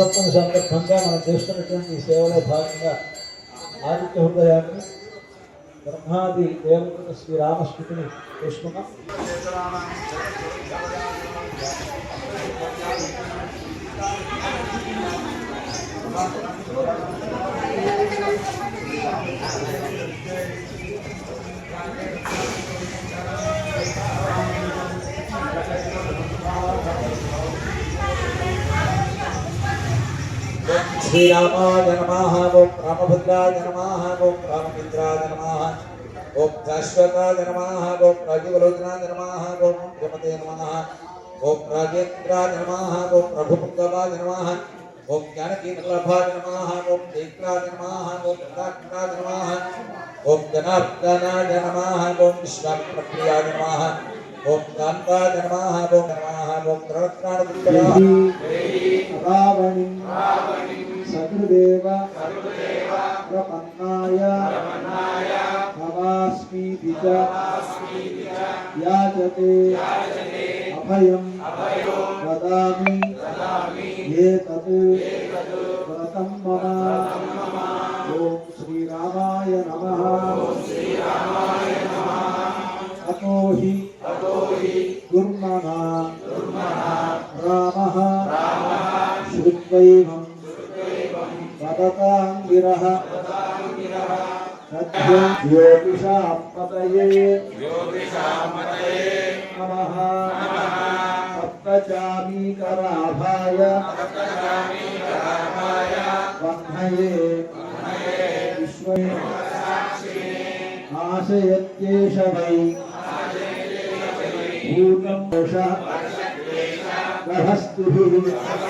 ఇది రథసప్తమి సందర్భంగా మనం చేస్తున్నటువంటి ఈ సేవలో భాగంగా ఆదిత్య హృదయాన్ని బ్రహ్మాది దేవతల శ్రీరామస్థితిని చూసుకున్నాం శ్రీరామాయ నమః ఓం రామభద్రాయ నమః ఓం రామమిత్రాయ నమః ఓం శాశ్వతాయ నమః ఓం రాజీవలోచనాయ నమః ఓం యమతే నమః ఓం రాజేంద్రాయ నమః ఓం ప్రభుపుంగవాయ నమః ఓం జ్ఞానకీనలభాయ నమః ఓం జైత్రాయ నమః ఓం ప్రతాక్షాయ నమః ఓం జనార్దనాయ నమః ఓం విశ్వాప్రప్రియాయ నమః ఓం కాంతాయ నమః ఓం నమః ఓం త్రణత్రాణ రావణి సర్వదేవ ప్రపన్నాయ భవాస్మీతి యాజతే అభయం వదామి ఏతత్ వ్రతం మమ. ఓం శ్రీరామాయ నమ. అతో హి గుర్మణ రామ. శృత్వైవం सतताङ्गिरः ज्योतिषां पतये नमः। सप्तचामीकराभाय वह्नये। विश्वे नाशयत्येष वै भूतं दश ग्रहस्तुभिः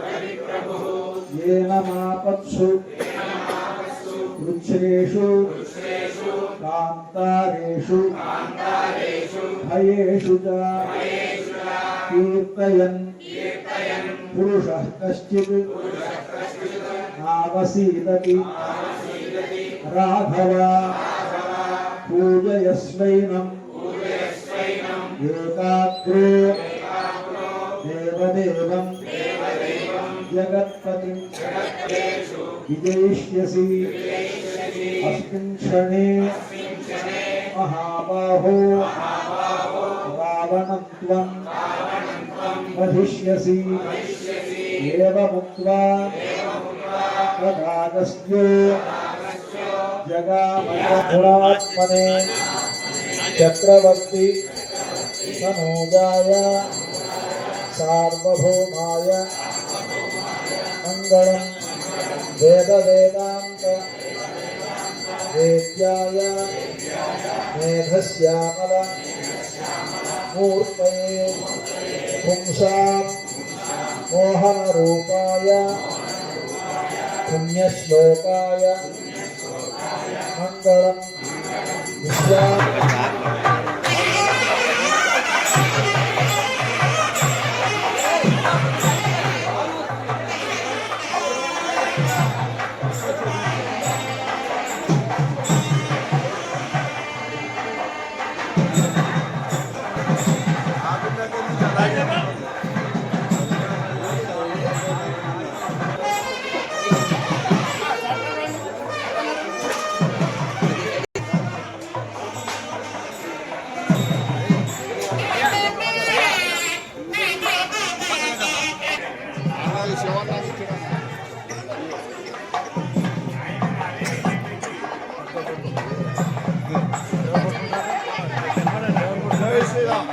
येन मापत्सु वृक्षेषु कान्तारेषु भयेषु च कीर्तयन् पुरुषः कश्चित् आवसीदति राघव पूजयस्वैनम् विजयिष्यसि अस्मिन् क्षणे महाबाहो। रावणं त्वं वधिष्यसि एवमुक्त्वा चक्रवर्ती तनूजाय सार्वभौमाय मङ्गलं वेदवेदान्त वेद्याय मेघश्यामल मूर्तये पुंसां मोहनरूपाय पुण्यश्लोकाय मङ्गलं विद्या தான்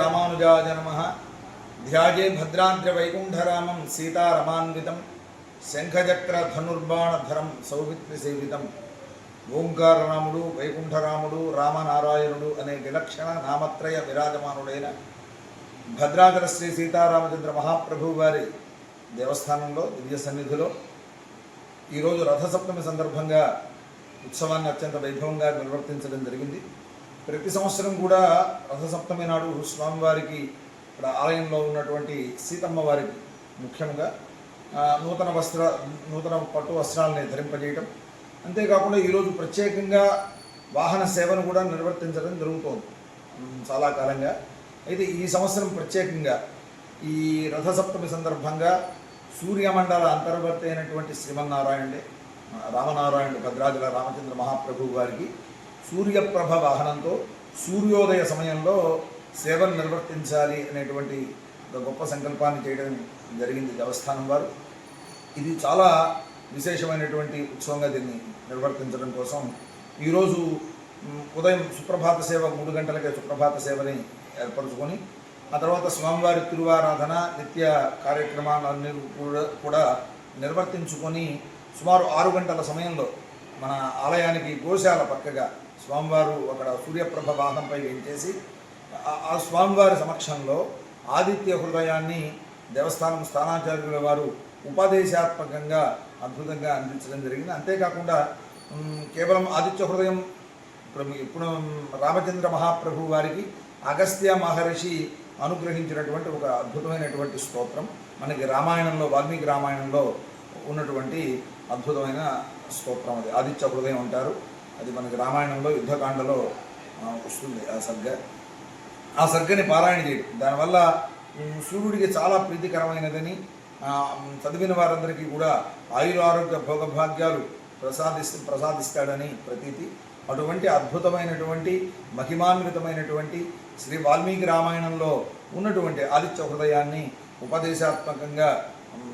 రామచంద్రాయ నమ. ధ్యాజే భద్రాద్రి వైకుంఠరామం సీతారమాన్వితం. శంఖచక్ర ధనుర్బాణధరం సౌమిత్రి సేవితం ఓంకారరాముడు వైకుంఠరాముడు రామనారాయణుడు అనే విలక్షణ నామత్రయ విరాజమానుడైన భద్రాచల శ్రీ సీతారామచంద్ర మహాప్రభు వారి దేవస్థానంలో దివ్య సన్నిధిలో ఈరోజు రథసప్తమి సందర్భంగా ఉత్సవాన్ని అత్యంత వైభవంగా నిర్వర్తించడం జరిగింది. ప్రతి సంవత్సరం కూడా రథసప్తమి నాడు స్వామివారికి ఇక్కడ ఆలయంలో ఉన్నటువంటి సీతమ్మ వారికి ముఖ్యంగా నూతన వస్త్ర నూతన పట్టు వస్త్రాలని ధరింపజేయటం. అంతేకాకుండా ఈరోజు ప్రత్యేకంగా వాహన సేవను కూడా నిర్వర్తించడం జరుగుతోంది. చాలా కాలంగా. అయితే ఈ సంవత్సరం ప్రత్యేకంగా ఈ రథసప్తమి సందర్భంగా సూర్యమండల అంతర్వర్తి అయినటువంటి శ్రీమన్నారాయణుడే రామనారాయణుడు భద్రాజల రామచంద్ర మహాప్రభువు గారికి సూర్యప్రభ వాహనంతో సూర్యోదయ సమయంలో సేవను నిర్వర్తించాలి అనేటువంటి ఒక గొప్ప సంకల్పాన్ని చేయడం జరిగింది దేవస్థానం వారు. ఇది చాలా విశేషమైనటువంటి ఉత్సవంగా దీన్ని నిర్వర్తించడం కోసం ఈరోజు ఉదయం సుప్రభాత సేవ మూడు గంటలకే సుప్రభాత సేవని ఏర్పరచుకొని ఆ తర్వాత స్వామివారి తిరువారాధన నిత్య కార్యక్రమాలన్నీ కూడా కూడా నిర్వర్తించుకొని సుమారు ఆరు గంటల సమయంలో మన ఆలయానికి గోశాల పక్కగా స్వామివారు అక్కడ సూర్యప్రభ వాహనంపై వేయించేసి ఆ- స్వామివారి సమక్షంలో ఆదిత్య హృదయాన్ని దేవస్థానం స్థానాచార్యుల వారు ఉపదేశాత్మకంగా అద్భుతంగా అందించడం జరిగింది. అంతేకాకుండా కేవలం ఆదిత్య హృదయం ఇప్పుడు రామచంద్ర మహాప్రభు వారికి అగస్త్య మహర్షి అనుగ్రహించినటువంటి ఒక అద్భుతమైనటువంటి స్తోత్రం. మనకి రామాయణంలో వాల్మీకి రామాయణంలో ఉన్నటువంటి అద్భుతమైన స్తోత్రం అది. ఆదిత్య హృదయం అంటారు. అది మనకి రామాయణంలో యుద్ధకాండలో వస్తుంది ఆ సర్గ. ఆ సర్గని పారాయణ చేయడం. దానివల్ల సూర్యుడికి చాలా ప్రీతికరమైనదని చదివిన వారందరికీ కూడా ఆయుర ఆరోగ్య భోగభాగ్యాలు ప్రసాదిస్తూ ప్రసాదిస్తాడని ప్రతీతి. అటువంటి అద్భుతమైనటువంటి మహిమాన్వితమైనటువంటి శ్రీ వాల్మీకి రామాయణంలో ఉన్నటువంటి ఆదిత్య హృదయాన్ని ఉపదేశాత్మకంగా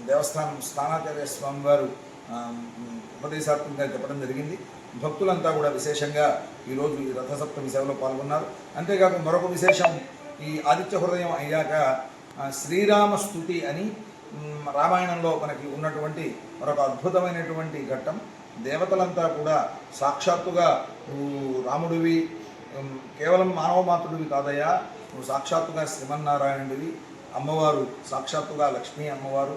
దేవస్థానం స్థానాచార్య స్వామి వారు ఉపదేశాత్మకంగా చెప్పడం జరిగింది. భక్తులంతా కూడా విశేషంగా ఈరోజు ఈ రథసప్తమి సేవలో పాల్గొన్నారు. అంతేకాక మరొక విశేషం ఈ ఆదిత్య హృదయం అయ్యాక శ్రీరామ స్తుతి అని రామాయణంలో మనకి ఉన్నటువంటి మరొక అద్భుతమైనటువంటి ఘట్టం. దేవతలంతా కూడా సాక్షాత్తుగా నువ్వు రాముడివి కేవలం మానవ మాతృడివి కాదయ్యా నువ్వు సాక్షాత్తుగా శ్రీమన్నారాయణుడివి. అమ్మవారు సాక్షాత్తుగా లక్ష్మీ అమ్మవారు.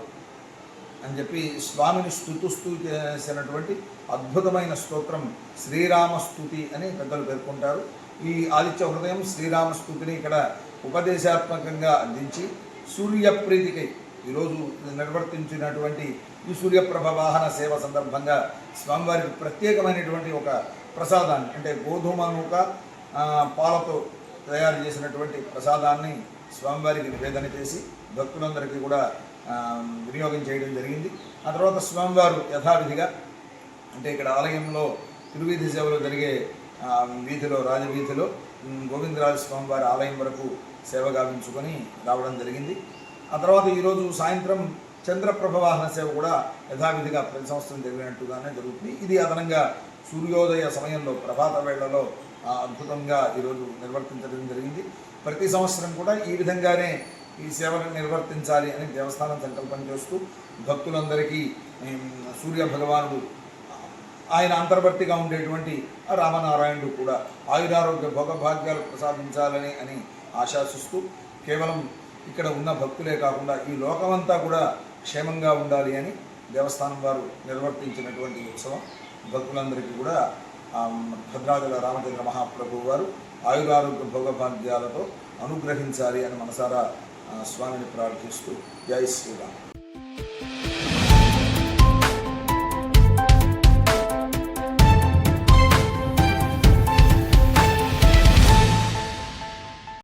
అని చెప్పి స్వామిని స్థుతుస్తూ చేసినటువంటి అద్భుతమైన స్తోత్రం శ్రీరామస్తుతి అని పెద్దలు పేర్కొంటారు. ఈ ఆదిత్య హృదయం శ్రీరామ స్తుతిని ఇక్కడ ఉపదేశాత్మకంగా అందించి సూర్యప్రీతికై ఈరోజు నిర్వర్తించినటువంటి ఈ సూర్యప్రభ వాహన సేవ సందర్భంగా స్వామివారికి ప్రత్యేకమైనటువంటి ఒక ప్రసాదాన్ని అంటే గోధుమ నూక పాలతో తయారు చేసినటువంటి ప్రసాదాన్ని స్వామివారికి నివేదన చేసి భక్తులందరికీ కూడా వినియోగం చేయడం జరిగింది. ఆ తర్వాత స్వామివారు యథావిధిగా అంటే ఇక్కడ ఆలయంలో తిరువీధి సేవలు జరిగే వీధిలో రాజవీధిలో గోవిందరాజు గోవిందరాజ ఆలయం వరకు సేవ గావించుకొని రావడం జరిగింది. ఆ తర్వాత ఈరోజు సాయంత్రం చంద్రప్రభ వాహన సేవ కూడా యథావిధిగా ప్రతి సంవత్సరం జరిగినట్టుగానే జరుగుతుంది. ఇది అదనంగా సూర్యోదయ సమయంలో ప్రభాత వేళలో అద్భుతంగా ఈరోజు నిర్వర్తించడం జరిగింది. ప్రతి సంవత్సరం కూడా ఈ విధంగానే ఈ సేవను నిర్వర్తించాలి అని దేవస్థానం సంకల్పం చేస్తూ భక్తులందరికీ సూర్య భగవానుడు ఆయన అంతర్వర్తిగా ఉండేటువంటి రామనారాయణుడు కూడా ఆయురారోగ్య భోగభాగ్యాలు ప్రసాదించాలని అని ఆశాసిస్తూ కేవలం ఇక్కడ ఉన్న భక్తులే కాకుండా ఈ లోకమంతా కూడా క్షేమంగా ఉండాలి అని దేవస్థానం వారు నిర్వర్తించినటువంటి ఉత్సవం. భక్తులందరికీ కూడా భద్రాచల రామచంద్ర మహాప్రభు వారు ఆయురారోగ్య భోగభాగ్యాలతో అనుగ్రహించాలి అని మనసారా స్వామిని ప్రార్థిస్తూ జై శ్రీరామ్.